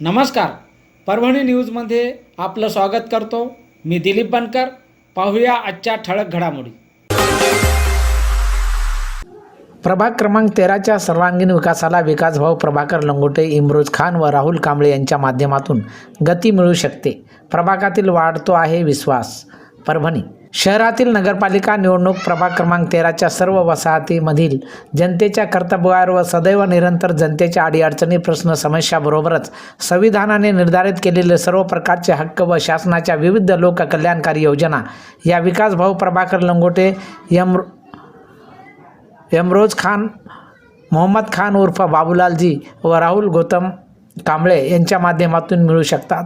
नमस्कार. परभणी न्यूजमध्ये आपलं स्वागत करतो. मी दिलीप बनकर. पाहूया आजच्या ठळक घडामोडी. प्रभाग क्रमांक तेराच्या सर्वांगीण विकासाला विकासभाऊ प्रभाकर लंगोटे इम्रोज खान व राहुल कांबळे यांच्या माध्यमातून गती मिळू शकते. प्रभागातील वाढतो आहे विश्वास. परभणी शहरातील नगरपालिका निवडणूक प्रभाग क्रमांक तेराच्या सर्व वसाहतीमधील जनतेच्या कर्तव्यावर व सदैव निरंतर जनतेच्या अडीअडचणी प्रश्न समस्याबरोबरच संविधानाने निर्धारित केलेले सर्व प्रकारचे हक्क व शासनाच्या विविध लोककल्याणकारी योजना या विकासभाऊ प्रभाकर लंगोटे यम यमरोज खान मोहम्मद खान उर्फ बाबूलालजी व राहुल गौतम कांबळे यांच्या माध्यमातून मिळू शकतात.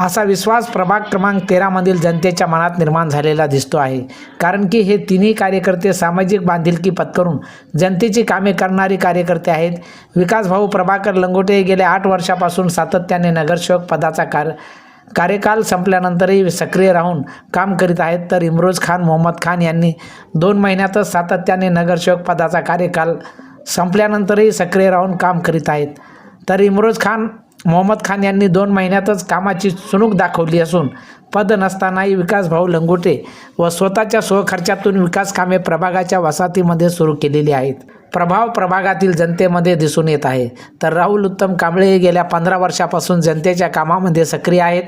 असा विश्वास प्रभाग क्रमांक तेरामधील जनतेच्या मनात निर्माण झालेला दिसतो आहे. कारण की हे तिन्ही कार्यकर्ते सामाजिक बांधिलकी पत्करून जनतेची कामे करणारी कार्यकर्ते आहेत. विकासभाऊ प्रभाकर लंगोटे गेल्या आठ वर्षापासून सातत्याने नगरसेवक पदाचा कार्य कार्यकाल संपल्यानंतरही सक्रिय राहून काम करीत आहेत. तर इम्रोज खान मोहम्मद खान यांनी दोन महिन्यातच सातत्याने नगरसेवक पदाचा कार्यकाल संपल्यानंतरही सक्रिय राहून काम करीत आहेत. तर इम्रोज खान मोहम्मद खान यांनी दोन महिन्यातच कामाची चुणूक दाखवली असून पद नसतानाही विकासभाऊ लंगोटे व स्वतःच्या स्वखर्चातून विकास कामे प्रभागाच्या वसाहतीमध्ये सुरू केलेली आहेत. प्रभाव प्रभागातील जनतेमध्ये दिसून येत आहे. तर राहुल उत्तम कांबळे हे गेल्या पंधरा वर्षापासून जनतेच्या कामामध्ये सक्रिय आहेत.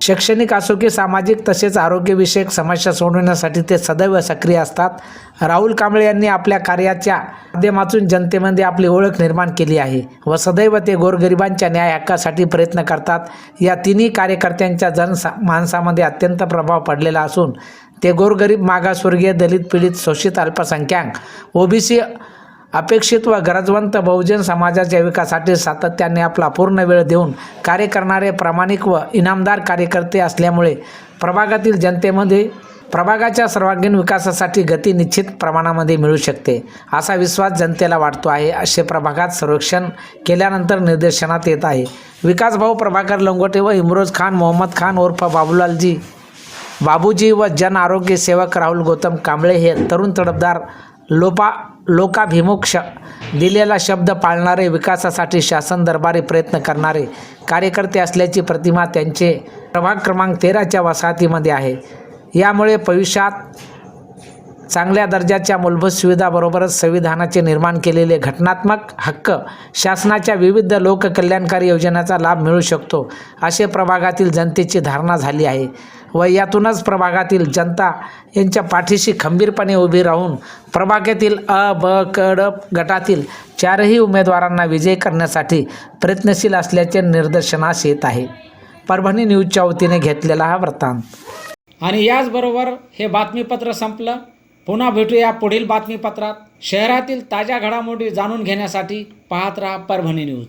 शैक्षणिक असो की सामाजिक तसेच आरोग्यविषयक समस्या सोडवण्यासाठी ते सदैव सक्रिय असतात. राहुल कांबळे यांनी आपल्या कार्याच्या माध्यमातून जनतेमध्ये आपली ओळख निर्माण केली आहे व सदैव ते गोरगरिबांच्या न्याय हक्कासाठी प्रयत्न करतात. या तिन्ही कार्यकर्त्यांच्या जनसा माणसामध्ये अत्यंत प्रभाव पडलेला असून ते गोरगरीब मागासवर्गीय दलित पीडित शोषित अल्पसंख्याक ओबीसी अपेक्षित व गरजवंत बहुजन समाजाच्या विकासासाठी सातत्याने आपला पूर्ण वेळ देऊन कार्य करणारे प्रामाणिक व इनामदार कार्यकर्ते असल्यामुळे प्रभागातील जनतेमध्ये प्रभागाच्या सर्वांगीण विकासासाठी गती निश्चित प्रमाणामध्ये मिळू शकते असा विश्वास जनतेला वाटतो आहे असे प्रभागात सर्वेक्षण केल्यानंतर निर्देशनात येत आहे. विकासभाऊ प्रभाकर लंगोटे व इम्रोज खान मोहम्मद खान उर्फ बाबूलालजी बाबूजी व जन आरोग्य सेवक राहुल गौतम कांबळे हे तरुण तडफदार लोपा लोकाभिमुख दिलेला शब्द पाळणारे विकासासाठी शासन दरबारी प्रयत्न करणारे कार्यकर्ते असल्याची प्रतिमा त्यांचे प्रभाग क्रमांक तेराच्या वसाहतीमध्ये आहे. यामुळे भविष्यात चांगल्या दर्जाच्या मूलभूत सुविधाबरोबरच संविधानाचे निर्माण केलेले घटनात्मक हक्क शासनाच्या विविध लोककल्याणकारी योजनांचा लाभ मिळू शकतो असे प्रभागातील जनतेची धारणा झाली आहे. व यातूनच प्रभागातील जनता यांच्या पाठीशी खंबीरपणे उभी राहून प्रभागातील अ ब क गटातील चारही उमेदवारांना विजयी करण्यासाठी प्रयत्नशील असल्याचे निदर्शनास येत आहे. परभणी न्यूजच्या वतीने घेतलेला हा वृत्तांत. आणि याचबरोबर हे बातमीपत्र संपलं. पुन्हा भेटूया पुढील बातमीपत्रात. शहरातील ताज्या घडामोडी जाणून घेण्यासाठी पाहत राहा परभणी न्यूज.